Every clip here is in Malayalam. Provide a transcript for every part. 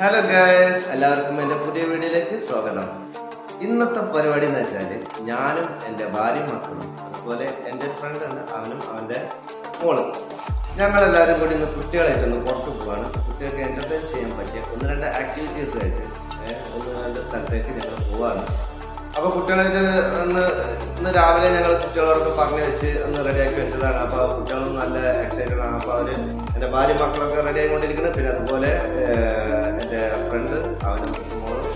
ഹലോ ഗേൾസ് എല്ലാവർക്കും എന്റെ പുതിയ വീഡിയോയിലേക്ക് സ്വാഗതം. ഇന്നത്തെ പരിപാടി എന്ന് വെച്ചാൽ ഞാനും എന്റെ ഭാര്യയും മക്കളും അതുപോലെ എന്റെ ഫ്രണ്ട് ഉണ്ട് അവനും അവന്റെ മോളും. ഞങ്ങളെല്ലാവരും കൂടി ഇന്ന് കുട്ടികളായിട്ടൊന്ന് പുറത്ത് പോവാണ്. കുട്ടികൾക്ക് എന്റർടൈൻ ചെയ്യാൻ പറ്റിയ ഒന്ന് രണ്ട് ആക്ടിവിറ്റീസ് ആയിട്ട് ഏഹ്, ഒന്ന് രണ്ട് സ്ഥലത്തേക്ക് ഞങ്ങൾ പോവാണ്. അപ്പോൾ കുട്ടികളായിട്ട് ഒന്ന് ഇന്ന് രാവിലെ ഞങ്ങൾ കുട്ടികളോടൊക്കെ പറഞ്ഞു വെച്ച് ഒന്ന് റെഡിയാക്കി വെച്ചതാണ്. അപ്പോൾ കുട്ടികളും നല്ല എക്സൈറ്റഡ് ആണ്. അപ്പോൾ അവർ എന്റെ ഭാര്യ മക്കളൊക്കെ റെഡി ആയിക്കൊണ്ടിരിക്കുന്നത് പിന്നെ അതുപോലെ എന്റെ ഫ്രണ്ട് അവനും മോളും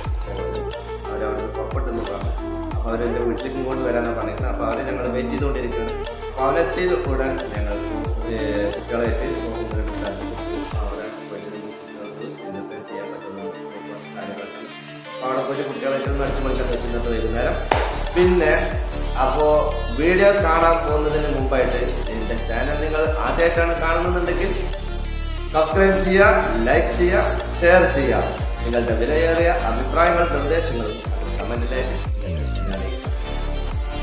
അവരവിടെ പുറപ്പെട്ടെന്ന് പറഞ്ഞു അപ്പോൾ അവർ എന്റെ വീട്ടിലേക്ക് ഇങ്ങോട്ട് വരാമെന്നാണ് പറഞ്ഞിരിക്കുന്നത് അപ്പോൾ അവരെ ഞങ്ങൾ വെയിറ്റ് ചെയ്തുകൊണ്ടിരിക്കുകയാണ് അപ്പോൾ അവനെത്തിയത് ഉടൻ ഞങ്ങൾ കുട്ടികളായിട്ട്. അവിടെ പോയിട്ട് കുട്ടികളായിട്ട് ഒന്ന് പൊളിക്കാൻ പറ്റും വൈകുന്നേരം. പിന്നെ അപ്പോൾ വീഡിയോ കാണാൻ പോകുന്നതിന് മുമ്പായിട്ട് എന്റെ ചാനൽ നിങ്ങൾ ആദ്യമായിട്ടാണ് കാണുന്നുണ്ടെങ്കിൽ സബ്സ്ക്രൈബ് ചെയ്യുക ലൈക്ക് ചെയ്യുക ഷെയർ ചെയ്യാം. നിങ്ങളുടെ വിലയേറിയ അഭിപ്രായങ്ങൾ കമന്റിലേക്ക്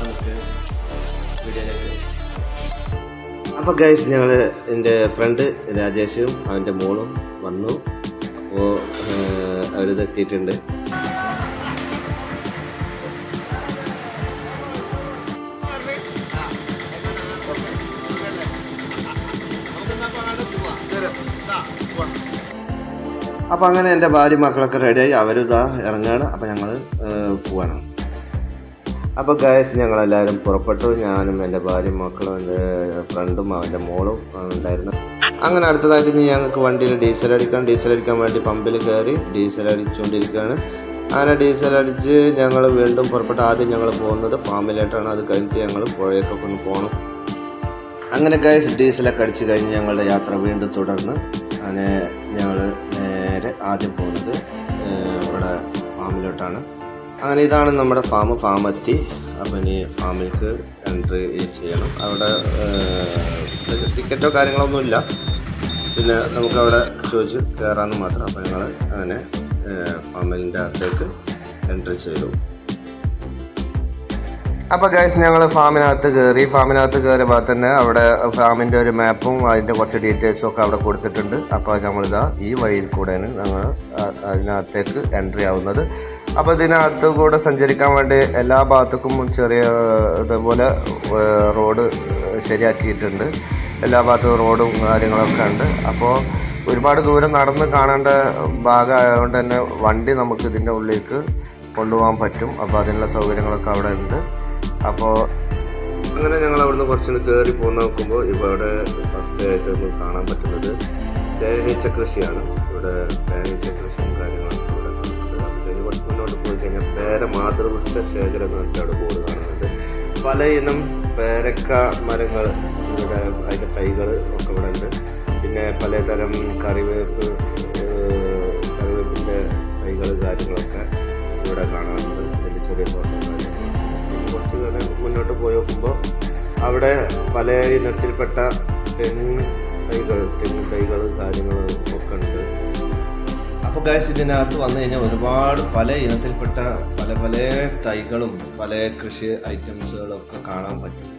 നമുക്ക് വീഡിയോയിലേക്ക് അപ്പോൾ ഗൈസ് ഞങ്ങൾ എന്റെ ഫ്രണ്ട് രാജേഷും അവന്റെ മോളും വന്നു. അപ്പോൾ അവരിത് അപ്പോൾ അങ്ങനെ എന്റെ ഭാര്യ മക്കളൊക്കെ റെഡിയായി അവരിതാ ഇറങ്ങുകയാണ് അപ്പോൾ ഞങ്ങൾ പോവാണ്. അപ്പോൾ ഗായസ് ഞങ്ങളെല്ലാവരും പുറപ്പെട്ടു. ഞാനും എന്റെ ഭാര്യ മക്കളും എന്റെ ഫ്രണ്ടും അവന്റെ മോളും ഉണ്ടായിരുന്നു. അങ്ങനെ അടുത്തതായിട്ട് ഇനി ഞങ്ങൾക്ക് വണ്ടിയിൽ ഡീസൽ അടിക്കാം ഡീസൽ അടിക്കാൻ വേണ്ടി പമ്പിൽ കയറി ഡീസൽ അടിച്ചുകൊണ്ടിരിക്കുകയാണ് അങ്ങനെ ഡീസൽ അടിച്ച് ഞങ്ങൾ വീണ്ടും പുറപ്പെട്ട്. ആദ്യം ഞങ്ങൾ പോകുന്നത് ഫാമിലായിട്ടാണ് അത് കഴിഞ്ഞിട്ട് ഞങ്ങൾ പുഴയൊക്കെ ഒന്ന് പോകണം അങ്ങനെ ഗൈസ് ഡീസലൊക്കെ അടിച്ച് കഴിഞ്ഞ് ഞങ്ങളുടെ യാത്ര വീണ്ടും തുടർന്ന്. അങ്ങനെ ഞങ്ങൾ നേരെ ആദ്യം പോകുന്നത്. ഇവിടെ ഫാമിലോട്ടാണ്. അങ്ങനെ ഇതാണ് നമ്മുടെ ഫാം. ഫാം എത്തി. അപ്പം ഇനി ഫാമിലേക്ക് എൻട്രി ചെയ്യണം. അവിടെ ടിക്കറ്റോ കാര്യങ്ങളൊന്നും ഇല്ല. പിന്നെ നമുക്കവിടെ ചോദിച്ച് കയറാമെന്ന് മാത്രം. അപ്പം ഞങ്ങൾ അങ്ങനെ ഫാമിലിന്റെ അകത്തേക്ക് എൻട്രി ചെയ്തു. അപ്പോൾ ഗൈസ് ഞങ്ങൾ ഫാമിനകത്ത് കയറി ഫാമിനകത്ത് കയറിയപ്പോൾ തന്നെ അവിടെ ഫാമിന്റെ ഒരു മാപ്പും അതിന്റെ കുറച്ച് ഡീറ്റെയിൽസും ഒക്കെ അവിടെ കൊടുത്തിട്ടുണ്ട്. അപ്പോൾ നമ്മളിതാ ഈ വഴിയിൽ കൂടെയാണ് ഞങ്ങൾ അതിനകത്തേക്ക് എൻട്രി ആവുന്നത്. അപ്പോൾ ഇതിനകത്ത് കൂടെ സഞ്ചരിക്കാൻ വേണ്ടി എല്ലാ ഭാഗത്തേക്കും ചെറിയ ഇതുപോലെ റോഡ് ശരിയാക്കിയിട്ടുണ്ട്. എല്ലാ ഭാഗത്തും റോഡും കാര്യങ്ങളൊക്കെ ഉണ്ട്. അപ്പോൾ ഒരുപാട് ദൂരം നടന്ന് കാണേണ്ട ഭാഗമായതുകൊണ്ട് തന്നെ വണ്ടി നമുക്ക് ഇതിന്റെ ഉള്ളിലേക്ക് കൊണ്ടുപോകാൻ പറ്റും. അപ്പോൾ അതിനുള്ള സൗകര്യങ്ങളൊക്കെ അവിടെ ഉണ്ട്. അപ്പോൾ അങ്ങനെ ഞങ്ങൾ അവിടുന്ന് കുറച്ച് കയറി പോകുന്ന നോക്കുമ്പോൾ ഇവിടെ ഫസ്റ്റ് ആയിട്ട് നമുക്ക് കാണാൻ പറ്റുന്നത് തേനീച്ച കൃഷിയാണ്. ഇവിടെ തേനീച്ച കൃഷിയും കാര്യങ്ങളൊക്കെ ഇവിടെ കാണുന്നത് അത് കഴിഞ്ഞ് കുറച്ച് മുന്നോട്ട് പോയി കഴിഞ്ഞാൽ പേര മാതൃവൃക്ഷ ശേഖരം എന്ന് വെച്ചാൽ അവിടെ ബോർഡ് കാണുന്നുണ്ട്. പല ഇനം പേരക്ക മരങ്ങൾ ഇവിടെ അതിന്റെ തൈകൾ ഒക്കെ ഇവിടെ ഉണ്ട്. പിന്നെ പലതരം കറിവേപ്പ് കറിവേപ്പിന്റെ തൈകൾ കാര്യങ്ങളൊക്കെ ഇവിടെ കാണാറുണ്ട്. അതിന്റെ ചെറിയ തോട്ടം. പിന്നെ മുന്നോട്ട് പോയി നോക്കുമ്പോൾ അവിടെ പല ഇനത്തിൽപ്പെട്ട തെങ്ങ് തൈകൾ തെങ്ങ് തൈകൾ കാര്യങ്ങൾ ഒക്കെ ഉണ്ട്. അപ്പോൾ ഗായ്സ് ഇതിനകത്ത് വന്നു കഴിഞ്ഞാൽ ഒരുപാട് പല ഇനത്തിൽപ്പെട്ട പല പല തൈകളും പല കൃഷി ഐറ്റംസുകളും ഒക്കെ കാണാൻ പറ്റും.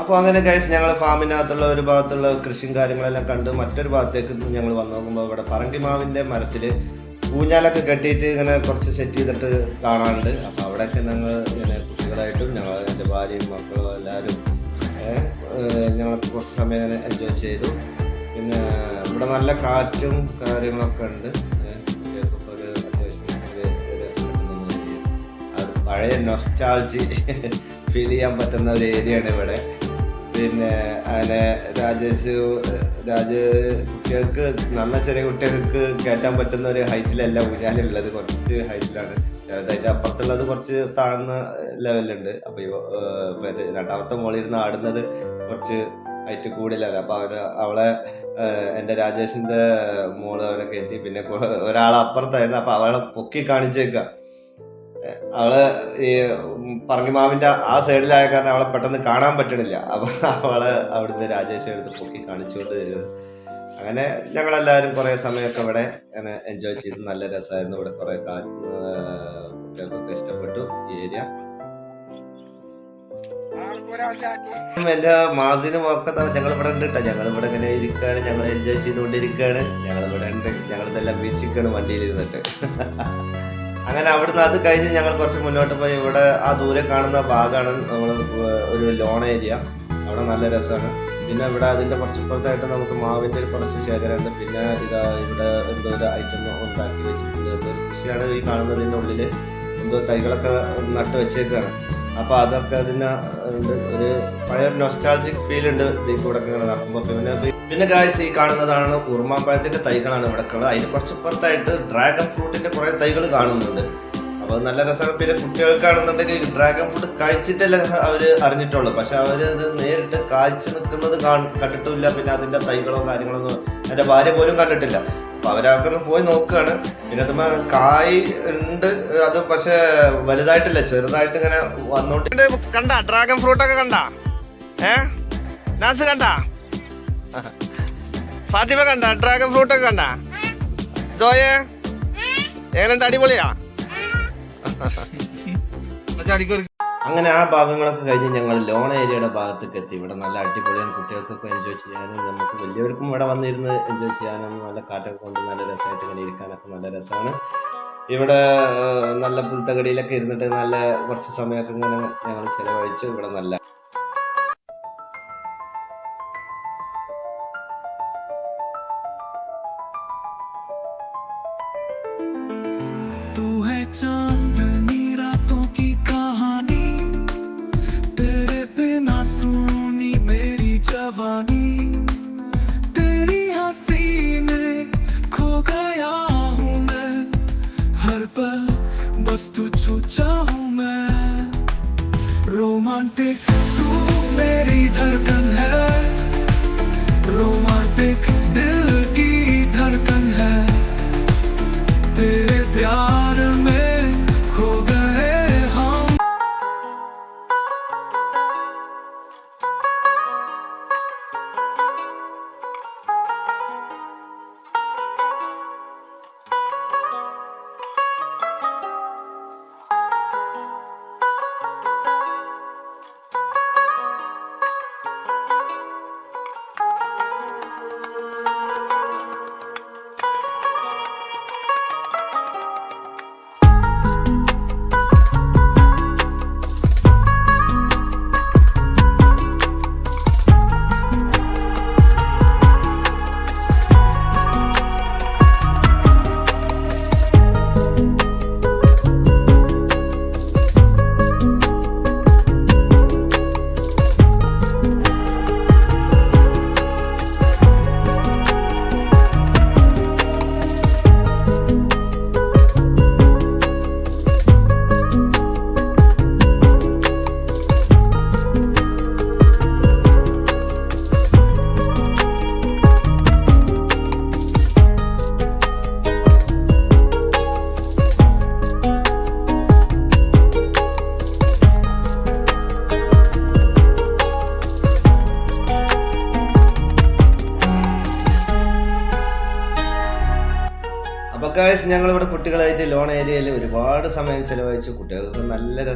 അപ്പോൾ അങ്ങനെ ഗൈസ് ഞങ്ങൾ ഫാമിനകത്തുള്ള ഒരു ഭാഗത്തുള്ള കൃഷിയും കാര്യങ്ങളെല്ലാം കണ്ട് മറ്റൊരു ഭാഗത്തേക്ക് ഞങ്ങൾ വന്നു നോക്കുമ്പോൾ ഇവിടെ പറങ്കിമാവിന്റെ മരത്തിൽ ഊഞ്ഞാലൊക്കെ കെട്ടിയിട്ട് ഇങ്ങനെ കുറച്ച് സെറ്റ് ചെയ്തിട്ട് കാണാറുണ്ട്. അപ്പോൾ അവിടെയൊക്കെ ഞങ്ങൾ ഇങ്ങനെ കുട്ടികളായിട്ടും ഞങ്ങൾ എന്റെ ഭാര്യയും മക്കളും എല്ലാവരും ഞങ്ങൾക്ക് കുറച്ച് സമയം ഇങ്ങനെ എൻജോയ് ചെയ്തു. പിന്നെ ഇവിടെ നല്ല കാറ്റും കാര്യങ്ങളൊക്കെ ഉണ്ട്. പഴയ നൊസ്റ്റാൾജി ഫീൽ ചെയ്യാൻ പറ്റുന്ന ഒരു ഏരിയയാണ് ഇവിടെ. പിന്നെ അങ്ങനെ രാജേഷ് രാജ കുട്ടികൾക്ക് നല്ല ചെറിയ കുട്ടികൾക്ക് കയറ്റാൻ പറ്റുന്ന ഒരു ഹൈറ്റിലല്ല ഊഞ്ഞാലുള്ളത് കുറച്ച് ഹൈറ്റിലാണ്. അതിന്റെ അപ്പുറത്തുള്ളത് കുറച്ച് താഴ്ന്ന ലെവലുണ്ട് അപ്പോൾ മറ്റേ രണ്ടാമത്തെ മോളിരുന്ന് ആടുന്നത് കുറച്ച് ഹൈറ്റ് കൂടുതലാണ്. അപ്പോൾ അവന് അവളെ എന്റെ രാജേഷിന്റെ മോൾ അവനെ കയറ്റി. പിന്നെ ഒരാളപ്പുറത്തായിരുന്നു. അപ്പോൾ അവളെ പൊക്കി കാണിച്ചേക്കുക അവൾ ഈ പറങ്കിമാവിന്റെ ആ സൈഡിലായ കാരണം അവളെ പെട്ടെന്ന് കാണാൻ പറ്റണില്ല. അപ്പൊ അവൾ അവിടുന്ന് രാജേഷ് എടുത്ത് പൊക്കി കാണിച്ചുകൊണ്ട് വരുന്നത് അങ്ങനെ ഞങ്ങളെല്ലാവരും കുറേ സമയമൊക്കെ ഇവിടെ എൻജോയ് ചെയ്ത്. നല്ല രസമായിരുന്നു ഇവിടെ കുറേ കുട്ടികൾക്കൊക്കെ ഇഷ്ടപ്പെട്ടു ഈ ഏരിയ എന്റെ മാസിനും ഒക്കെ ഞങ്ങൾ ഇവിടെ ഉണ്ട് കേട്ടോ ഞങ്ങൾ ഇവിടെ ഇങ്ങനെ ഇരിക്കുകയാണ് ഞങ്ങൾ എൻജോയ് ചെയ്തുകൊണ്ടിരിക്കുകയാണ് ഞങ്ങൾ ഇവിടെ ഉണ്ട്. ഞങ്ങൾ ഇതെല്ലാം വീക്ഷിക്കുകയാണ് വണ്ടിയിൽ ഇരുന്നിട്ട് അങ്ങനെ അവിടുന്ന് അത് കഴിഞ്ഞ് ഞങ്ങൾ കുറച്ച് മുന്നോട്ട് പോയി. ഇവിടെ ആ ദൂരെ കാണുന്ന ഭാഗമാണ് നമ്മൾ ഒരു ലോൺ ഏരിയ അവിടെ നല്ല രസമാണ്. പിന്നെ ഇവിടെ അതിന്റെ കുറച്ച് ഇപ്പുറത്തായിട്ട് നമുക്ക് മാവിന്റെ ഒരു കുറച്ച് ശേഖരമുണ്ട്. പിന്നെ ഇതാ ഇവിടെ എന്തോ ഒരു ഐറ്റം ഉണ്ടാക്കി വെച്ചിട്ടുണ്ട്. കൃഷിയാണ് ഈ കാണുന്നതിന്റെ ഉള്ളിൽ എന്തോ തൈകളൊക്കെ നട്ട് വെച്ചേക്കാണ്. അപ്പോൾ അതൊക്കെ അതിന് ഒരു പഴയ നൊസ്റ്റാൾജിക് ഫീൽ ഉണ്ട് ഇതിൽ കൂടെ ഇങ്ങനെ നടക്കുമ്പോൾ പിന്നെ പിന്നെ ഗായ്സ് ഈ കാണുന്നതാണ് ഉറുമാമ്പഴത്തിന്റെ തൈകളാണ് ഇവിടെ ഉള്ളത്. അതിന് കുറച്ച് പുറത്തായിട്ട് ഡ്രാഗൺ ഫ്രൂട്ടിന്റെ കുറെ തൈകൾ കാണുന്നുണ്ട്. അപ്പോൾ നല്ല രസമാണ്. പിന്നെ കുട്ടികൾക്കാണെന്നുണ്ടെങ്കിൽ ഡ്രാഗൺ ഫ്രൂട്ട് കഴിച്ചിട്ടല്ല അവർ അറിഞ്ഞിട്ടുള്ളൂ. പക്ഷെ അവർ അത് നേരിട്ട് കാഴ്ച നിൽക്കുന്നത് കണ്ടിട്ടില്ല പിന്നെ അതിന്റെ തൈകളോ കാര്യങ്ങളോ ഒന്നും എന്റെ ഭാര്യ പോലും കണ്ടിട്ടില്ല. അപ്പൊ അവരൊക്കെ പോയി നോക്കുകയാണ്. പിന്നെ അതുമ്പോ കായ് ഉണ്ട്. അത് പക്ഷെ വലുതായിട്ടില്ല. ചെറുതായിട്ട് ഇങ്ങനെ വന്നോണ്ട് കണ്ട? ഡ്രാഗൺ ഫ്രൂട്ടൊക്കെ കണ്ട? ഏ? നാസ് കണ്ട? ഫാത്തിമ കണ്ട? ഡ്രാഗൺ ഫ്രൂട്ട് ഒക്കെ കണ്ട? ജോയെ? എങ്ങനെയുണ്ട്? അടിപൊളിയാ? അങ്ങനെ ആ ഭാഗങ്ങളൊക്കെ കഴിഞ്ഞ് ഞങ്ങൾ ലോൺ ഏരിയയുടെ ഭാഗത്തേക്ക് എത്തി. ഇവിടെ നല്ല അടിപൊളിയാണ്. കുട്ടികൾക്കൊക്കെ എൻജോയ് ചെയ്യാനും നമുക്ക് വലിയവർക്കും ഇവിടെ വന്നിരുന്ന് എൻജോയ് ചെയ്യാനും നല്ല കാറ്റൊക്കെ കൊണ്ട് നല്ല രസമായിട്ട് ഇങ്ങനെ ഇരിക്കാനൊക്കെ നല്ല രസമാണ്. ഇവിടെ നല്ല പുൽത്തകടിയിലൊക്കെ ഇരുന്നിട്ട് നല്ല കുറച്ച് സമയമൊക്കെ ഇങ്ങനെ ഞങ്ങൾ ചിലവഴിച്ചു. ഇവിടെ നല്ല जवानी तेरी हँसी में खो गया हूँ मैं। हर पल बस तू छू चाहूँ मैं। रोमांटिक तू मेरी धड़कन है। रोमांटिक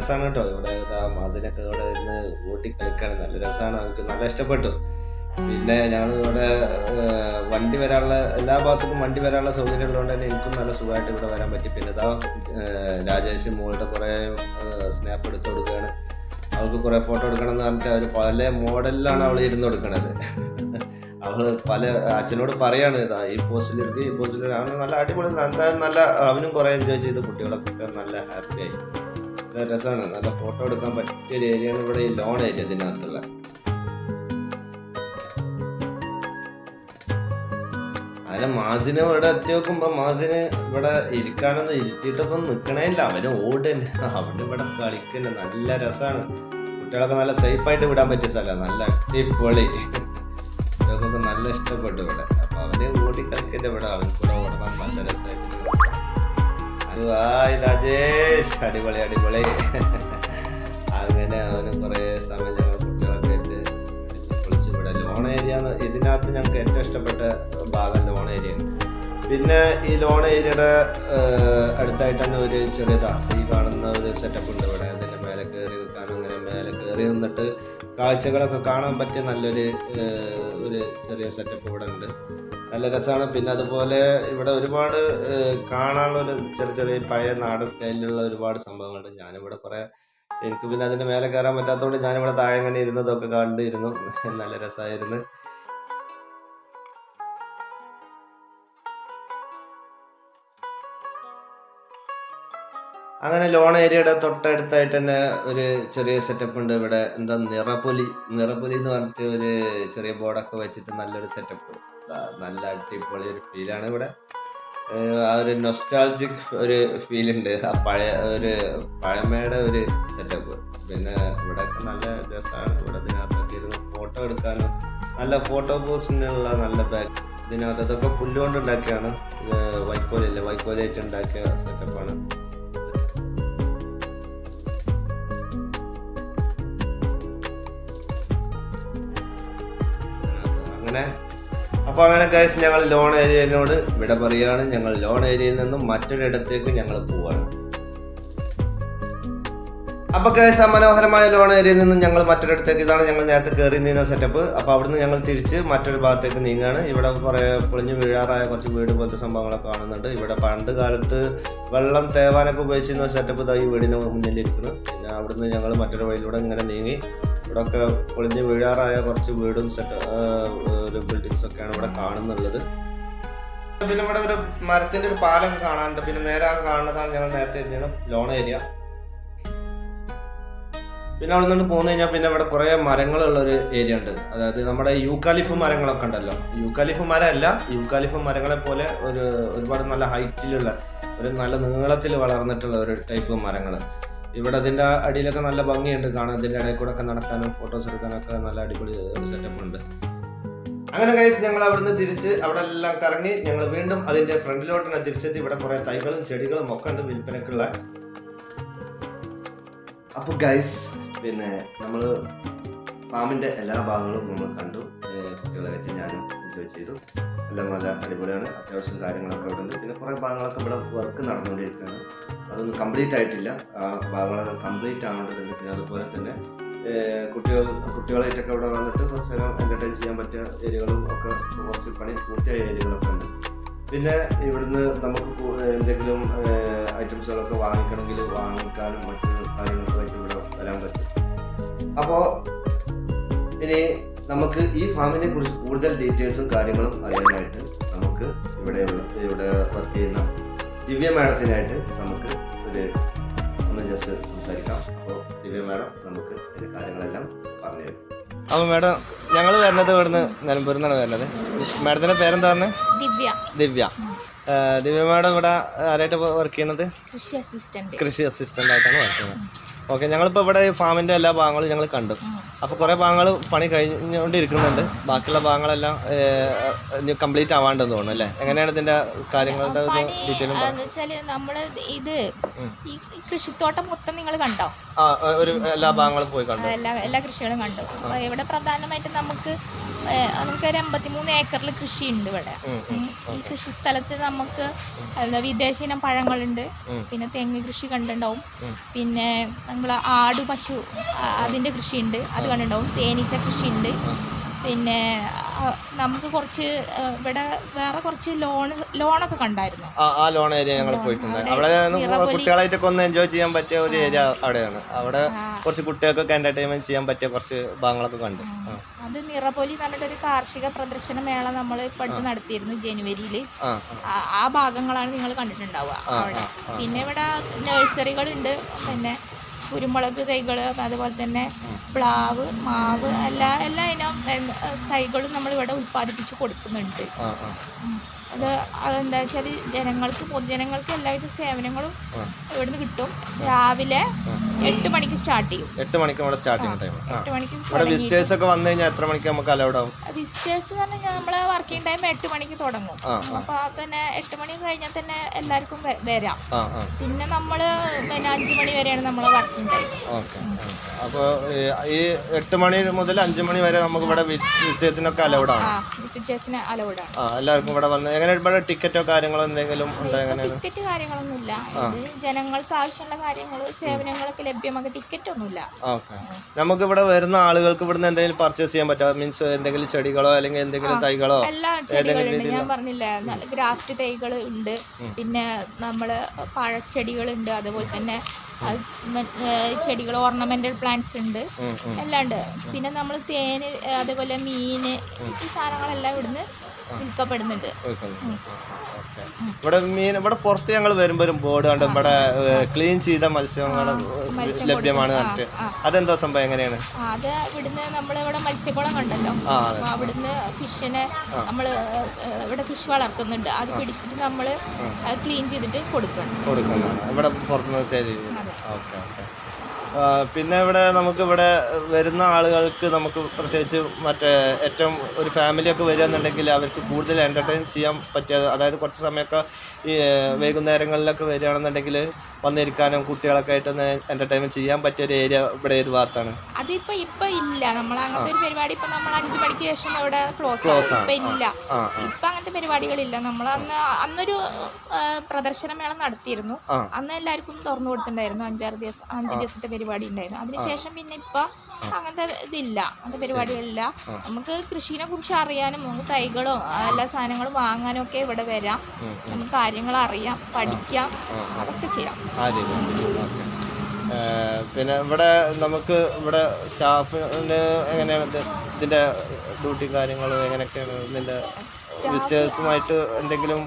രസമാണ് കേട്ടോ. ഇവിടെ മാതിനൊക്കെ ഇവിടെ ഇരുന്ന് ഓട്ടി കളിക്കാണ്. നല്ല രസമാണ് നമുക്ക് നല്ല ഇഷ്ടപ്പെട്ടു. പിന്നെ ഞാൻ ഇവിടെ വണ്ടി വരാനുള്ള എല്ലാ ഭാഗത്തും വണ്ടി വരാനുള്ള സൗകര്യം ഉള്ളതുകൊണ്ട് തന്നെ എനിക്കും നല്ല സുഖമായിട്ട് ഇവിടെ വരാൻ പറ്റി. പിന്നെ ഇതാ രാജേഷ് മോളുടെ കുറെ സ്നാപ്പ് എടുത്ത് കൊടുക്കുകയാണ്. അവൾക്ക് കുറേ ഫോട്ടോ എടുക്കണം എന്ന് പറഞ്ഞിട്ട് അവർ പല മോഡലിലാണ് അവൾ ഇരുന്ന് കൊടുക്കണത്. അവൾ പല അച്ഛനോട് പറയാണ് ഇതാ ഈ പോസ്റ്റിലിരിക്കും ഈ പോസ്റ്റിലിരിക്കും അവന് നല്ല അടിപൊളി എന്തായാലും നല്ല അവനും കുറെ എൻജോയ് ചെയ്ത്. കുട്ടികളൊക്കെ നല്ല ഹാപ്പിയായി രസമാണ്. നല്ല ഫോട്ടോ എടുക്കാൻ പറ്റിയ ഒരു ഏരിയയാണ് ഇവിടെ ഈ ലോൺ ഏരിയ ഇതിനകത്തുള്ള. അതിന് മാസിന് ഇവിടെ എത്തി നോക്കുമ്പോ മാസിന് ഇവിടെ ഇരിക്കാനൊന്നും ഇരുത്തിയിട്ടപ്പം നിക്കണേ ഇല്ല അവന് ഓടന്നെ. അവന് ഇവിടെ കളിക്കന്നെ നല്ല രസമാണ് കുട്ടികളൊക്കെ നല്ല സേഫായിട്ട് വിടാൻ പറ്റിയ സ്ഥലമാണ്. നല്ല അടിപൊളി. ഇതൊക്കെ നല്ല ഇഷ്ടപ്പെട്ടു ഇവിടെ. അപ്പൊ അവന് ഓടി കളിക്കട്ടെ ഇവിടെ. അവൻ കൂടെ ഓടണം. നല്ല രസമായിട്ട് രാജേഷ്. അടിപൊളി അടിപൊളി. അങ്ങനെ അവന് കുറേ സമയം ഞങ്ങൾ കുട്ടികളൊക്കെ പൊളിച്ച് ഇവിടെ ലോൺ ഏരിയ ഇതിനകത്ത് ഞങ്ങൾക്ക് ഏറ്റവും ഇഷ്ടപ്പെട്ട ഭാഗം ലോൺ ഏരിയ പിന്നെ ഈ ലോൺ ഏരിയയുടെ അടുത്തായിട്ട് തന്നെ ഒരു ചെറിയ താ ഈ കാണുന്ന ഒരു സെറ്റപ്പ് ഉണ്ട് ഇവിടെ. അതിന്റെ മേലെ കയറി നിൽക്കാനും അങ്ങനെ മേലെ കയറി നിന്നിട്ട് കാഴ്ചകളൊക്കെ കാണാൻ പറ്റിയ നല്ലൊരു ഒരു ചെറിയ സെറ്റപ്പ് ഇവിടെ ഉണ്ട്. നല്ല രസമാണ് പിന്നെ അതുപോലെ ഇവിടെ ഒരുപാട് കാണാനുള്ള ഒരു ചെറിയ ചെറിയ പഴയ നാടൻ സ്റ്റൈലിലുള്ള ഒരുപാട് സംഭവങ്ങളുണ്ട്. ഞാനിവിടെ കുറേ എനിക്ക് പിന്നെ അതിന്റെ മേലെ കയറാൻ പറ്റാത്തതുകൊണ്ട് ഞാനിവിടെ താഴെ ഇങ്ങനെ ഇരുന്നതൊക്കെ കണ്ടിരുന്നു. നല്ല രസമായിരുന്നു അങ്ങനെ ലോൺ ഏരിയയുടെ തൊട്ടടുത്തായിട്ട് തന്നെ ഒരു ചെറിയ സെറ്റപ്പ് ഉണ്ട്. ഇവിടെ എന്താ നിറപ്പൊലി നിറപ്പൊലി എന്ന് പറഞ്ഞിട്ട് ഒരു ചെറിയ ബോർഡൊക്കെ വെച്ചിട്ട് നല്ലൊരു സെറ്റപ്പ് നല്ല അടിപൊളി ഒരു ഫീലാണ് ഇവിടെ. ആ ഒരു നൊസ്റ്റാൾജിക് ഒരു ഫീൽ ഉണ്ട്. ആ പഴയ ഒരു പഴമയുടെ ഒരു സെറ്റപ്പ് പിന്നെ ഇവിടെ നല്ല രസമാണ്. ഇവിടെ ഇതിനകത്തൊക്കെ ഇരുന്ന് ഫോട്ടോ എടുക്കാനും നല്ല ഫോട്ടോ പോസിനുള്ള നല്ല ബാക്ക് ഇതിനകത്ത് ഇതൊക്കെ പുല്ലുകൊണ്ട് ഉണ്ടാക്കിയാണ്. വൈക്കോലില്ല? വൈക്കോലായിട്ട് ഉണ്ടാക്കിയ സെറ്റപ്പാണ് അങ്ങനെ അപ്പോൾ അങ്ങനെ ഗൈസ് ഞങ്ങൾ ലോൺ ഏരിയയിലോട് വിട പറയുകയാണ്. ഞങ്ങൾ ലോൺ ഏരിയയിൽ നിന്നും മറ്റൊരിടത്തേക്ക് ഞങ്ങൾ പോവാണ്. അപ്പോൾ ഗൈസ് ആ മനോഹരമായ ലോൺ ഏരിയയിൽ നിന്ന് ഞങ്ങൾ മറ്റൊരിടത്തേക്ക് ഇതാണ് ഞങ്ങൾ നേരത്തെ കയറി നിന്ന സെറ്റപ്പ് അപ്പൊ അവിടുന്ന് ഞങ്ങൾ തിരിച്ച് മറ്റൊരു ഭാഗത്തേക്ക് നീങ്ങാണ്. ഇവിടെ കുറേ പൊളിഞ്ഞ് വീഴാറായ കുറച്ച് വീട് പോലത്തെ സംഭവങ്ങളൊക്കെ കാണുന്നുണ്ട്. ഇവിടെ പണ്ട് കാലത്ത് വെള്ളം തേവാനൊക്കെ ഉപയോഗിച്ചിരുന്ന സെറ്റപ്പ് ഇതാ ഈ വീടിന് മുന്നിലിരിക്കുന്നു. പിന്നെ അവിടുന്ന് ഞങ്ങൾ മറ്റൊരു വഴിയിലൂടെ ഇങ്ങനെ നീങ്ങി. ഇവിടെ ഒക്കെ പൊളിഞ്ഞ് വീഴാറായ കുറച്ച് വീടും സെറ്റ് ഒരു ഇവിടെ കാണുന്നുള്ളത്. പിന്നെ ഇവിടെ ഒരു മരത്തിന്റെ ഒരു പാലൊക്കെ കാണാനുണ്ട്. പിന്നെ നേരെ കാണുന്നതാണ് ഞങ്ങൾ നേരത്തെ ഇരുന്നത് ലോൺ ഏരിയ പിന്നെ അവിടെ നിന്ന് പോന്നു കഴിഞ്ഞാൽ പിന്നെ ഇവിടെ കുറേ മരങ്ങളുള്ള ഒരു ഏരിയ ഉണ്ട്. അതായത് നമ്മുടെ യൂക്കാലിഫ് മരങ്ങളൊക്കെ ഉണ്ടല്ലോ. യൂക്കാലിഫ് മരമല്ല യൂക്കാലിഫ് മരങ്ങളെ പോലെ ഒരു ഒരുപാട് നല്ല ഹൈറ്റിലുള്ള ഒരു നല്ല നീളത്തിൽ വളർന്നിട്ടുള്ള ഒരു ടൈപ്പ് മരങ്ങൾ ഇവിടെ അതിന്റെ അടിയിലൊക്കെ നല്ല ഭംഗിയുണ്ട് കാണാൻ. ഇതിന്റെ ഇടയിൽ കൂടെ ഒക്കെ നടക്കാനും ഫോട്ടോസ് എടുക്കാനൊക്കെ നല്ല അടിപൊളി സെറ്റപ്പ് ഉണ്ട്. അങ്ങനെ കൈസ് ഞങ്ങൾ അവിടുന്ന് തിരിച്ച് അവിടെ എല്ലാം കറങ്ങി ഞങ്ങൾ വീണ്ടും അതിന്റെ ഫ്രണ്ടിലോട്ട് തന്നെ തിരിച്ചെത്തി. ഇവിടെ കുറെ തൈകളും ചെടികളും ഒക്കെ ഉണ്ട് വിൽപ്പനക്കുള്ള അപ്പോൾ ഗൈസ് പിന്നെ നമ്മൾ ഫാമിന്റെ എല്ലാ ഭാഗങ്ങളും നമ്മൾ കണ്ടു. കുട്ടികളെ കുട്ടികളായിട്ട് ഞാനും എൻജോയ് ചെയ്തു. എല്ലാം നല്ല അടിപൊളിയാണ്. അത്യാവശ്യം കാര്യങ്ങളൊക്കെ ഉണ്ട്. പിന്നെ കുറേ ഭാഗങ്ങളൊക്കെ ഇവിടെ വർക്ക് നടന്നുകൊണ്ടിരിക്കുകയാണ്. അതൊന്നും കംപ്ലീറ്റ് ആയിട്ടില്ല. ആ ഭാഗങ്ങളൊക്കെ കംപ്ലീറ്റ് ആവേണ്ടതുണ്ട് പിന്നെ അതുപോലെ തന്നെ കുട്ടികൾ കുട്ടികളായിട്ടൊക്കെ ഇവിടെ വന്നിട്ട് കുറച്ച് നേരം എന്റർടൈൻ ചെയ്യാൻ പറ്റിയ ഏരിയകളും ഒക്കെ കുറച്ച് പണി പൂർത്തിയായ ഏരിയകളൊക്കെ ഉണ്ട്. പിന്നെ ഇവിടുന്ന് നമുക്ക് എന്തെങ്കിലും ഐറ്റംസുകളൊക്കെ വാങ്ങിക്കണമെങ്കിൽ വാങ്ങിക്കാനും മറ്റു കാര്യങ്ങൾക്കായിട്ട് വരാൻ പറ്റും. അപ്പോൾ ഇനി നമുക്ക് ഈ ഫാമിനെ കുറിച്ച് കൂടുതൽ ഡീറ്റെയിൽസും കാര്യങ്ങളും അറിയാനായിട്ട് നമുക്ക് ഇവിടെയുള്ള ഇവിടെ വർക്ക് ചെയ്യുന്ന ദിവ്യ മാഡത്തിനായിട്ട് നമുക്ക് ഒരു ഒന്ന് ജസ്റ്റ് സംസാരിക്കാം. അപ്പോൾ ദിവ്യ മാഡം നമുക്ക് ഇതിന്റെ കാര്യങ്ങളെല്ലാം പറഞ്ഞു തരും. അപ്പോൾ മാഡം ഞങ്ങൾ വരുന്നത് ഇവിടുന്ന് നിലമ്പൂരിൽ നിന്നാണ് വരുന്നത്. മാഡത്തിന്റെ പേരെന്താ പറഞ്ഞത് ദിവ്യ. ദിവ്യ ദിവ്യ മാഡം ഇവിടെ ആരായിട്ട് വർക്ക് ചെയ്യുന്നത്? കൃഷി അസിസ്റ്റന്റ് കൃഷി അസിസ്റ്റന്റ് ആയിട്ടാണ് വർക്ക് ചെയ്യുന്നത്. ഓക്കെ ഞങ്ങളിപ്പോൾ ഇവിടെ ഫാമിന്റെ എല്ലാ ഭാഗങ്ങളും ഞങ്ങൾ കണ്ടു. അപ്പോൾ കുറേ ഭാഗങ്ങൾ പണി കഴിഞ്ഞുകൊണ്ടിരിക്കുന്നുണ്ട്. ബാക്കിയുള്ള ഭാഗങ്ങളെല്ലാം കംപ്ലീറ്റ് ആവാണ്ടെന്ന് തോന്നുന്നു അല്ലേ? എങ്ങനെയാണ് ഇതിന്റെ കാര്യങ്ങളുടെ ഡീറ്റെയിലും വെച്ചാൽ നമ്മൾ ഇത് ഈ കൃഷിത്തോട്ടം മൊത്തം നിങ്ങൾ കണ്ടോ? ആ ഒരു എല്ലാ ഭാഗങ്ങളും പോയി കണ്ടു. എല്ലാ എല്ലാ കൃഷികളും കണ്ടു. അപ്പോൾ ഇവിടെ പ്രധാനമായിട്ട് നമുക്ക് നമുക്ക് നമുക്കൊരു എൺപത്തിമൂന്ന് ഏക്കറിൽ കൃഷിയുണ്ട് ഇവിടെ. ഈ കൃഷി സ്ഥലത്ത് നമുക്ക് വിദേശ ഇനം പഴങ്ങളുണ്ട്. പിന്നെ തെങ്ങ് കൃഷി കണ്ടുണ്ടാവും പിന്നെ നമ്മൾ ആട് പശു അതിന്റെ അതിന്റെ കൃഷിയുണ്ട്. അത് കണ്ടുണ്ടാവും തേനീച്ച കൃഷിയുണ്ട്. പിന്നെ നമുക്ക് കുറച്ച് ഇവിടെ വേറെ കുറച്ച് ലോൺ ലോണൊക്കെ കണ്ടായിരുന്നു. ആ ലോൺ ഏരിയ ഞങ്ങൾ പോയിട്ടുണ്ട്. അവിടെ കുട്ടികളായിട്ടൊക്കെ ഒന്ന് എൻജോയ് ചെയ്യാൻ പറ്റിയ ഒരു ഏരിയ അവിടെയാണ്. അവിടെ കുറച്ച് കുട്ടികൾക്കൊക്കെ എന്റർടൈൻമെന്റ് ചെയ്യാൻ പറ്റിയ കുറച്ച് ഭാഗങ്ങളൊക്കെ കണ്ടു. അത് നിറപൊലി എന്ന് പറഞ്ഞിട്ടൊരു കാർഷിക പ്രദർശന മേള നമ്മൾ ഇപ്പൊ നടത്തിയിരുന്നു ജനുവരിയിൽ ആ ആ. ഭാഗങ്ങളാണ് നിങ്ങൾ കണ്ടിട്ടുണ്ടാവുക അവിടെ. പിന്നെ ഇവിടെ നഴ്സറികളുണ്ട് പിന്നെ കുരുമുളക് തൈകൾ അതുപോലെ തന്നെ പ്ലാവ് മാവ് എല്ലാ എല്ലാ ഇനം തൈകളും നമ്മൾ ഇവിടെ ഉൽപ്പാദിപ്പിച്ച് കൊടുക്കുന്നുണ്ട്. അത് അതെന്താ വെച്ചാൽ ജനങ്ങൾക്ക് പൊതുജനങ്ങൾക്ക് എല്ലാവിധ സേവനങ്ങളും ഇവിടുന്ന് കിട്ടും. രാവിലെ എട്ട് മണിക്ക് സ്റ്റാർട്ട് ചെയ്യും. എട്ട് മണിക്ക് നമ്മുടെ സ്റ്റാർട്ടിങ് ടൈം. എട്ട് മണിക്ക് ഇവിടെ വിസിറ്റേഴ്സ് ഒക്കെ വന്നു കഴിഞ്ഞാൽ എത്ര മണിക്ക് നമുക്ക് അലൗഡ് ആവും? വിസിറ്റേഴ്സ് എന്ന് പറഞ്ഞാൽ നമ്മളെ വർക്കിംഗ് ടൈം എട്ട് മണിക്ക് തുടങ്ങും. അപ്പൊ അപ്പോൾ തന്നെ എട്ട് മണി കഴിഞ്ഞാൽ തന്നെ എല്ലാവർക്കും വരാം. പിന്നെ നമ്മൾ പിന്നെ അഞ്ച് മണി വരെയാണ് നമ്മളെ വർക്കിംഗ് ടൈം അപ്പോൾ ഈ എട്ട് മണി മുതൽ അഞ്ച് മണി വരെ നമുക്ക് ഇവിടെ വിസിറ്റേഴ്സിനൊക്കെ അലൗഡാണ് വിസിറ്റേഴ്സിന് അലൗഡ് ആ എല്ലാവർക്കും ഇവിടെ വന്ന് എങ്ങനെ ഇവിടെ ടിക്കറ്റോ കാര്യങ്ങളോ എന്തെങ്കിലും ഉണ്ടോ എങ്ങനെയാണ്? ടിക്കറ്റ് കാര്യങ്ങളൊന്നുമില്ല. ജനങ്ങൾക്ക് ആവശ്യമുള്ള കാര്യങ്ങൾ സേവനങ്ങളൊക്കെ ലഭ്യമാക്കുക ടിക്കറ്റ് ഒന്നുമില്ല. ഓക്കെ. നമുക്ക് ഇവിടെ വരുന്ന ആളുകൾക്ക് ഇവിടുന്ന് എന്തെങ്കിലും പർച്ചേസ് ചെയ്യാൻ പറ്റുമോ? മീൻസ് എന്തെങ്കിലും ചെടികളോ അല്ലെങ്കിൽ എന്തെങ്കിലും തൈകളോ? എല്ലാ ചെടികളുണ്ട്. ഞാൻ പറഞ്ഞില്ലേ ഗ്രാഫ്റ്റ് തൈകൾ ഉണ്ട്. പിന്നെ നമ്മൾ പഴച്ചെടികളുണ്ട്. അതുപോലെ തന്നെ ചെടികൾ ഓർണമെന്റൽ പ്ലാന്റ്സ് ഉണ്ട്. എല്ലാം ഉണ്ട് പിന്നെ നമ്മൾ തേന് അതേപോലെ മീന് ഈ സാധനങ്ങളെല്ലാം ഇവിടുന്ന് വിൽക്കപ്പെടുന്നുണ്ട്. ഇവിടെ മീൻ ഇവിടെ പുറത്ത് ഞങ്ങൾ വരുമ്പോൾ ഒരു ബോർഡ് കണ്ട് ഇവിടെ ക്ലീൻ ചെയ്ത മത്സ്യങ്ങൾ ലഭ്യമാണ്. പറഞ്ഞിട്ട്. അതെന്താ സംഭവം? എങ്ങനെയാണ്? അത് ഇവിടുന്ന് നമ്മളിവിടെ മത്സ്യക്കുളം കണ്ടല്ലോ. അവിടുന്ന് ഫിഷിനെ നമ്മൾ ഇവിടെ ഫിഷ് വളർത്തുന്നുണ്ട്. അത് പിടിച്ചിട്ട് നമ്മൾ ക്ലീൻ ചെയ്തിട്ട് കൊടുക്കണം. കൊടുക്കണം. ഇവിടെ പുറത്തുനിന്ന്. ഓക്കെ ഓക്കെ പിന്നെ ഇവിടെ നമുക്ക് ഇവിടെ വരുന്ന ആളുകൾക്ക് നമുക്ക് പ്രത്യേകിച്ച് മറ്റേ ഏറ്റവും ഒരു ഫാമിലിയൊക്കെ വരികയെന്നുണ്ടെങ്കിൽ അവർക്ക് കൂടുതൽ എന്റർടൈൻ ചെയ്യാൻ പറ്റിയത് അതായത് കുറച്ച് സമയമൊക്കെ ഈ വൈകുന്നേരങ്ങളിലൊക്കെ വരികയാണെന്നുണ്ടെങ്കിൽ വന്നിരിക്കാനും കുട്ടികളൊക്കെ ആയിട്ടൊന്ന് എന്റർടൈൻമെന്റ് ചെയ്യാൻ പറ്റിയ ഒരു ഏരിയ ഇവിടെ ഏത് ഭാഗത്താണ്? അതിപ്പോ ഇപ്പൊ ഇല്ല. നമ്മൾ അങ്ങനത്തെ ഒരു പരിപാടി ഇപ്പൊ നമ്മൾ അഞ്ചു മണിക്ക് ശേഷം അവിടെ ക്ലോസ് ഇപ്പൊ ഇല്ല. ഇപ്പൊ അങ്ങനത്തെ പരിപാടികളില്ല. നമ്മൾ അന്ന് അന്നൊരു ആ, പ്രദർശനമേള നടത്തിയിരുന്നു. അന്ന് എല്ലാവർക്കും തുറന്നു കൊടുത്തിട്ടുണ്ടായിരുന്നു അഞ്ചാറ് ദിവസം അഞ്ച് ദിവസത്തെ പരിപാടി. ഉണ്ടായിരുന്നു അതിനുശേഷം പിന്നെ ഇപ്പൊ അങ്ങനത്തെ ഇതില്ല. അങ്ങനത്തെ പരിപാടികളില്ല. നമുക്ക് കൃഷിനെ കുറിച്ച് അറിയാനും നമുക്ക് തൈകളോ എല്ലാ സാധനങ്ങളും വാങ്ങാനും ഒക്കെ ഇവിടെ വരാം. നമുക്ക് കാര്യങ്ങൾ അറിയാം പഠിക്കാം അതൊക്കെ ചെയ്യാം. പിന്നെ ഇവിടെ നമുക്ക് ഇവിടെ സ്റ്റാഫിന് എങ്ങനെയാണ് ഇതിന്റെ ഡ്യൂട്ടി കാര്യങ്ങൾ എങ്ങനെയൊക്കെയാണ്? ഇതിന്റെ വിസിറ്റേഴ്സുമായിട്ട് എന്തെങ്കിലും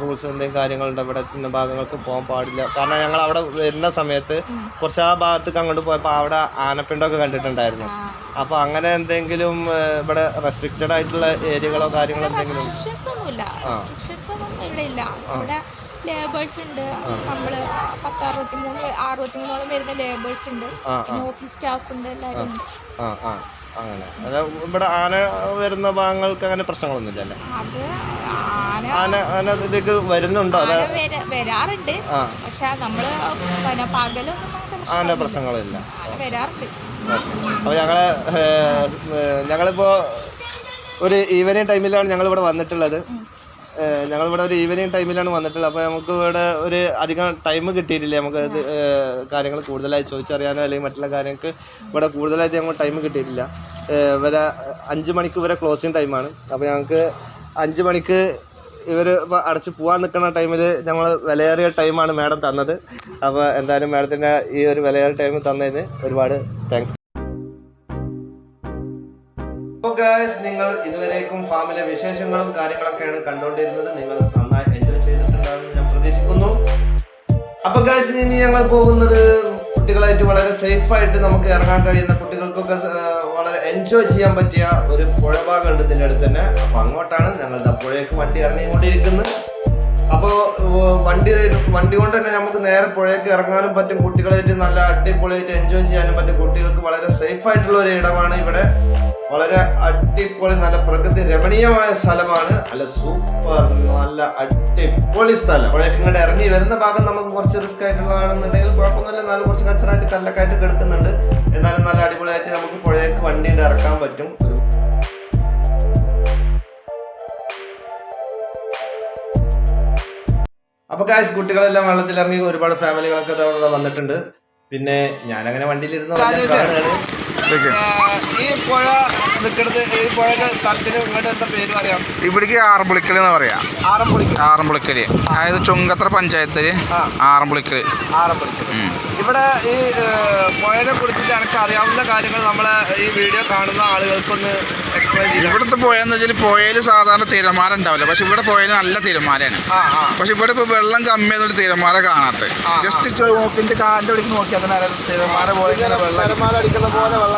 റൂൾസ് എന്തെങ്കിലും കാര്യങ്ങളുണ്ട് ഇവിടെ ഇന്ന ഭാഗങ്ങൾക്ക് പോകാൻ പാടില്ല. കാരണം ഞങ്ങൾ അവിടെ വരുന്ന സമയത്ത് കുറച്ച് ആ ഭാഗത്തേക്ക് അങ്ങോട്ട് പോയപ്പോൾ അവിടെ ആനപ്പിണ്ടൊക്കെ കണ്ടിട്ടുണ്ടായിരുന്നു. അപ്പോൾ അങ്ങനെ എന്തെങ്കിലും ഇവിടെ റെസ്ട്രിക്റ്റഡ് ആയിട്ടുള്ള ഏരിയകളോ കാര്യങ്ങളോ എന്തെങ്കിലും? ലേബേഴ്സ് ഉണ്ട്. നമ്മൾ പത്ത് അറുപത്തി മൂന്ന് അറുപത്തി മൂന്നോളം വരുന്ന ലേബേഴ്സ് ഉണ്ട് ഓഫീസ് സ്റ്റാഫ് ഉണ്ട് എല്ലാവരും. ഉണ്ട് അങ്ങനെ. ഇവിടെ ആന വരുന്ന ഭാഗങ്ങൾക്ക് അങ്ങനെ പ്രശ്നങ്ങളൊന്നുമില്ല അല്ലേ അത് ആന ആന ഇതിലേക്ക് വരുന്നുണ്ടോ? അതെ വരാറുണ്ട്. പക്ഷെ നമ്മൾ പിന്നെ പകലൊന്നും ആന. പ്രശ്നങ്ങളില്ല. വരാറുണ്ട്. അപ്പോൾ ഞങ്ങൾ ഞങ്ങളിപ്പോൾ ഒരു ഈവനിങ് ടൈമിലാണ് ഞങ്ങൾ ഇവിടെ വന്നിട്ടുള്ളത് ഞങ്ങൾ ഞങ്ങളിവിടെ ഒരു ഈവനിങ് ടൈമിലാണ് വന്നിട്ടുള്ളത്. അപ്പോൾ നമുക്ക് ഇവിടെ ഒരു അധികം ടൈം കിട്ടിയിട്ടില്ല. നമുക്ക് ഇത് കാര്യങ്ങൾ കൂടുതലായി ചോദിച്ചറിയാനോ അല്ലെങ്കിൽ മറ്റുള്ള കാര്യങ്ങൾക്ക് ഇവിടെ കൂടുതലായിട്ട് ഞങ്ങൾക്ക് ടൈം കിട്ടിയിട്ടില്ല. ഇവരെ അഞ്ച് മണിക്ക് വരെ ക്ലോസിങ് ടൈമാണ്. അപ്പോൾ ഞങ്ങൾക്ക് അഞ്ച് മണിക്ക് ഇവർ അടച്ച് പോകാൻ നിൽക്കുന്ന ടൈമിൽ ഞങ്ങൾ വിലയേറിയ ടൈമാണ് മാഡം തന്നത്. അപ്പോൾ എന്തായാലും മാഡത്തിന്റെ ഈ ഒരു വിലയേറിയ ടൈം തന്നതിന് ഒരുപാട് താങ്ക്സ് അപ്പോൾ നിങ്ങൾ ഇതുവരേക്കും ഫാമിലെ വിശേഷങ്ങളും കാര്യങ്ങളൊക്കെയാണ് കണ്ടുകൊണ്ടിരുന്നത്. നിങ്ങൾ നന്നായി എൻജോയ് ചെയ്തിട്ടുണ്ടാകുമെന്ന് ഞാൻ പ്രതീക്ഷിക്കുന്നു. അപ്പൊ ഗായ്സ് ഇനി ഞങ്ങൾ പോകുന്നത് കുട്ടികളായിട്ട് വളരെ സേഫായിട്ട് നമുക്ക് ഇറങ്ങാൻ കഴിയുന്ന കുട്ടികൾക്കൊക്കെ എൻജോയ് ചെയ്യാൻ പറ്റിയ ഒരു പുഴ ഭാഗം ഉണ്ട് ഇതിന്റെ അടുത്ത് തന്നെ. അപ്പം അങ്ങോട്ടാണ് ഞങ്ങളുടെ പുഴയൊക്കെ വണ്ടി ഇറങ്ങിക്കൊണ്ടിരിക്കുന്നത്. അപ്പോൾ വണ്ടി വണ്ടി കൊണ്ട് തന്നെ നമുക്ക് നേരെ പുഴയ്ക്ക് ഇറങ്ങാനും പറ്റും. കുട്ടികളായിട്ട് നല്ല അടിപൊളിയായിട്ട് എൻജോയ് ചെയ്യാനും പറ്റും. കുട്ടികൾക്ക് വളരെ സേഫ് ആയിട്ടുള്ള ഒരു ഇടമാണ് ഇവിടെ. വളരെ അടിപൊളി നല്ല പ്രകൃതി രമണീയമായ സ്ഥലമാണ്. നല്ല സൂപ്പർ നല്ല അടിപൊളി സ്ഥലം. പുഴയ്ക്ക് ഇങ്ങോട്ട് ഇറങ്ങി വരുന്ന ഭാഗം നമുക്ക് കുറച്ച് റിസ്ക് ആയിട്ടുള്ളതാണെന്നുണ്ടെങ്കിൽ കുഴപ്പമൊന്നുമില്ല. എന്നാലും കുറച്ച് കച്ചറായിട്ട് കല്ലൊക്കെ ആയിട്ട് കിടക്കുന്നുണ്ട്. എന്നാലും നല്ല അടിപൊളിയായിട്ട് നമുക്ക് പുഴയ്ക്ക് വണ്ടി ഇറക്കാൻ പറ്റും. ഒരു അപ്പൊ കാശ് കുട്ടികളെല്ലാം വെള്ളത്തിൽ ഇറങ്ങി ഒരുപാട് ഫാമിലികളൊക്കെ വന്നിട്ടുണ്ട്. പിന്നെ ഞാനങ്ങനെ വണ്ടിയിലിരുന്ന് ഈ പുഴ നിൽക്കുന്നത് ഈ പുഴയുടെ സ്ഥലത്തിന് ഇങ്ങോട്ട് എന്താ പേര് പറയാം? ഇവിടേക്ക് ആറമ്പുളിക്കൽ എന്ന് പറയാം? ആറമ്പുളിക്ക് ആറമ്പുളിക്കൽ അതായത് ചുങ്കത്ര പഞ്ചായത്തിൽ. ആറമ്പുളിക്കൽ ഇവിടെ ഈ പുഴയെ കുറിച്ചിട്ട് എനിക്ക് അറിയാവുന്ന കാര്യങ്ങൾ നമ്മളെ ഈ വീഡിയോ കാണുന്ന ആളുകൾക്കൊന്ന് എക്സ്പ്ലെയിൻ ചെയ്യാം ഇവിടുത്തെ പുഴയെന്ന് വെച്ചാൽ പുഴയിൽ സാധാരണ തിരമാല ഉണ്ടാവില്ല. പക്ഷെ ഇവിടെ പുഴയിൽ നല്ല തിരമാലയാണ്. പക്ഷെ ഇവിടെ ഇപ്പൊ വെള്ളം കമ്മിയെന്നൊരു തിരമാല കാണാത്ത. ജസ്റ്റ് നോക്കിന്റെ കാലിന്റെ അടിക്ക് നോക്കിയാൽ തിരമാല പോലെ വെള്ളം തിരമാല അടിക്കുന്ന പോലെ വെള്ളം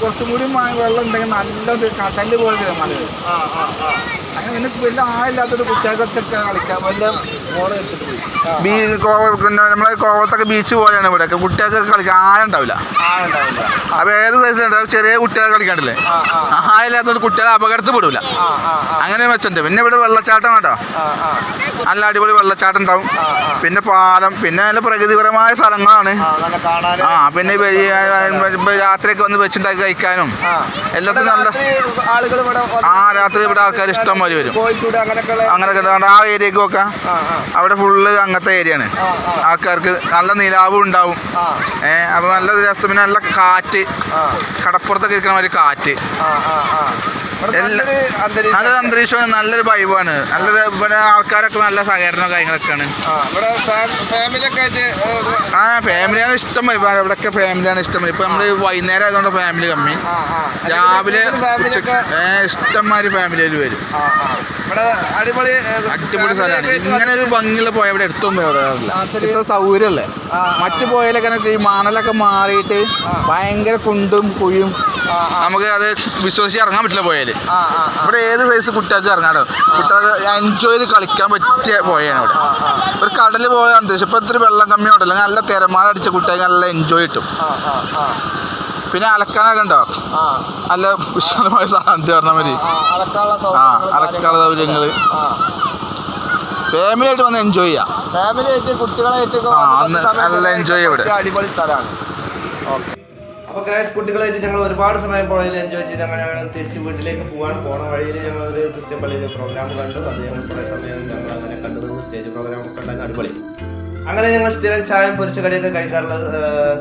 കുറച്ചും കൂടി വെള്ളം ഉണ്ടെങ്കിൽ നല്ലത് കസൽ പോലെ ആ. അങ്ങനെ പിന്നെ വലിയ കളിക്കാം എടുത്തിട്ട് പോയി. ബീ പിന്നെ നമ്മളെ കോവളത്തൊക്കെ ബീച്ച് പോലെയാണ് ഇവിടെ. കുട്ടികൾക്ക് കളിക്കാൻ ആയുണ്ടാവില്ല അപ്പൊ ഏത് സൈസിലുണ്ടാവും ചെറിയ കുട്ടികളെ കളിക്കാണ്ടില്ലേ ആ ആ. ആയില്ലാത്തോട് കുട്ടികളെ അപകടത്തിൽ പെടൂല അങ്ങനെ വെച്ചുണ്ട് പിന്നെ ഇവിടെ വെള്ളച്ചാട്ടം കേട്ടോ നല്ല അടിപൊളി വെള്ളച്ചാട്ടം ഉണ്ടാവും. പിന്നെ പാലം. പിന്നെ നല്ല പ്രകൃതിപരമായ സ്ഥലങ്ങളാണ്. ആ പിന്നെ രാത്രിയൊക്കെ വന്ന് വെച്ചുണ്ടാക്കി കഴിക്കാനും. എല്ലാത്തിനും നല്ല ആ രാത്രി ഇവിടെ ആൾക്കാർ ഇഷ്ടം പോലെ വരും. കോഴിച്ചൂട് അങ്ങനെ ആ ഏരിയക്ക് നോക്കാം. അവിടെ ഫുള്ള് അങ്ങനത്തെ ഏരിയ ആണ്. ആ ആ. ആൾക്കാർക്ക് നല്ല നിലാവും ഉണ്ടാവും. ഏഹ് അപ്പൊ നല്ല രസം പിന്നെ നല്ല കാറ്റ്. കടപ്പുറത്തൊക്കെ ഇരിക്കണ ഒരു കാറ്റ്. നല്ലൊരു അന്തരീക്ഷം. നല്ലൊരു അന്തരീക്ഷമാണ് നല്ലൊരു വൈബാണ്. നല്ലൊരു ഇവിടെ ആൾക്കാരൊക്കെ നല്ല സഹകരണവും കാര്യങ്ങളൊക്കെയാണ്. ആ ഫാമിലിയാണ് ഇഷ്ടം. വൈബാണ് ഇവിടെയൊക്കെ ഫാമിലിയാണ് ഇഷ്ടം. ഇപ്പൊ നമ്മൾ വൈകുന്നേരം ആയതുകൊണ്ട് ഫാമിലി കമ്മി. ആ ആ. രാവിലെ ഇഷ്ടംമാതിരി ഫാമിലിയിൽ വരും. ആ ആ. ഇവിടെ അടിപൊളി സ്ഥലമാണ്. ഇങ്ങനെ ഒരു ഭംഗിയുള്ള പോയ ഇവിടെ എടുത്തൊന്നും പറയാറില്ല ഇത്ര സൗകര്യമല്ലേ. മറ്റു പോയാലൊക്കെ ഈ മണലൊക്കെ മാറിയിട്ട് ഭയങ്കര കുണ്ടും കുഴിയും നമുക്ക് അത് വിശ്വസിച്ച് ഇറങ്ങാൻ പറ്റില്ല പോയാൽ. ഇവിടെ ഏത് സൈസ് കുട്ടികൾക്ക് ഇറങ്ങാനോ കുട്ടികൾക്ക് എൻജോയ് ചെയ്ത് കളിക്കാൻ പറ്റിയ പോയാണ് അവിടെ ഒരു കടൽ പോയ അന്തരീക്ഷം ഇപ്പൊ ഇത്തിരി വെള്ളം കമ്മി ഉണ്ടല്ലോ നല്ല തിരമാല അടിച്ച കുട്ടികൾക്ക് നല്ല എൻജോയ് കിട്ടും. പിന്നെ അലക്കാനൊക്കെ ഉണ്ടോ? നല്ല വിശാലമായ സാധനം പറഞ്ഞാൽ മതി. ആ. അലക്കാനുള്ള സൗകര്യങ്ങൾ ഫാമിലി ആയിട്ട് വന്ന് എൻജോയ് ചെയ്യാം? ഫാമിലി ആയിട്ട് കുട്ടികളായിട്ട് നല്ല എൻജോയ് ഇവിടെ. അടിപൊളി സ്ഥലമാണ്. അപ്പോൾ കാശ് കുട്ടികളായിട്ട് ഞങ്ങൾ ഒരുപാട് സമയം പുഴയിൽ എൻജോയ് ചെയ്ത് അങ്ങനെ ഞങ്ങൾ തിരിച്ച് വീട്ടിലേക്ക് പോകാൻ. പോണ വഴിയിൽ ഞങ്ങൾ ഒരു ക്രിസ്ത്യൻ പള്ളിയിൽ പ്രോഗ്രാം കണ്ടു. അത് ഞങ്ങൾ കുറേ സമയം ഞങ്ങൾ അങ്ങനെ കണ്ടു സ്റ്റേജ് പ്രോഗ്രാം ഒക്കെ ഉണ്ടായിരുന്നു. അടിപൊളി. അങ്ങനെ ഞങ്ങൾ സ്ഥിരം ചായം പൊരിച്ച കടയൊക്കെ കഴിക്കാറുള്ള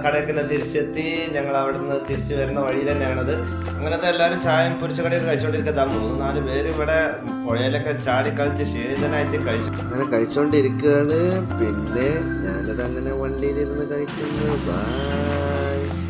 കടയൊക്കെ തിരിച്ചെത്തി. ഞങ്ങൾ അവിടെ നിന്ന് തിരിച്ചു വരുന്ന വഴി തന്നെയാണത്. അങ്ങനത്തെ എല്ലാവരും ചായം പൊരിച്ച കടയൊക്കെ കഴിച്ചുകൊണ്ടിരിക്കുന്ന മൂന്ന് നാല് പേര് ഇവിടെ പുഴയിലൊക്കെ ചാടി കളിച്ച് ക്ഷീണിതനായിട്ട് കഴിച്ചു. അങ്ങനെ കഴിച്ചോണ്ടിരിക്കുകയാണ്. പിന്നെ ഞാനത് അങ്ങനെ വണ്ടിയിലിരുന്ന് കഴിക്കുന്നു. ബൈ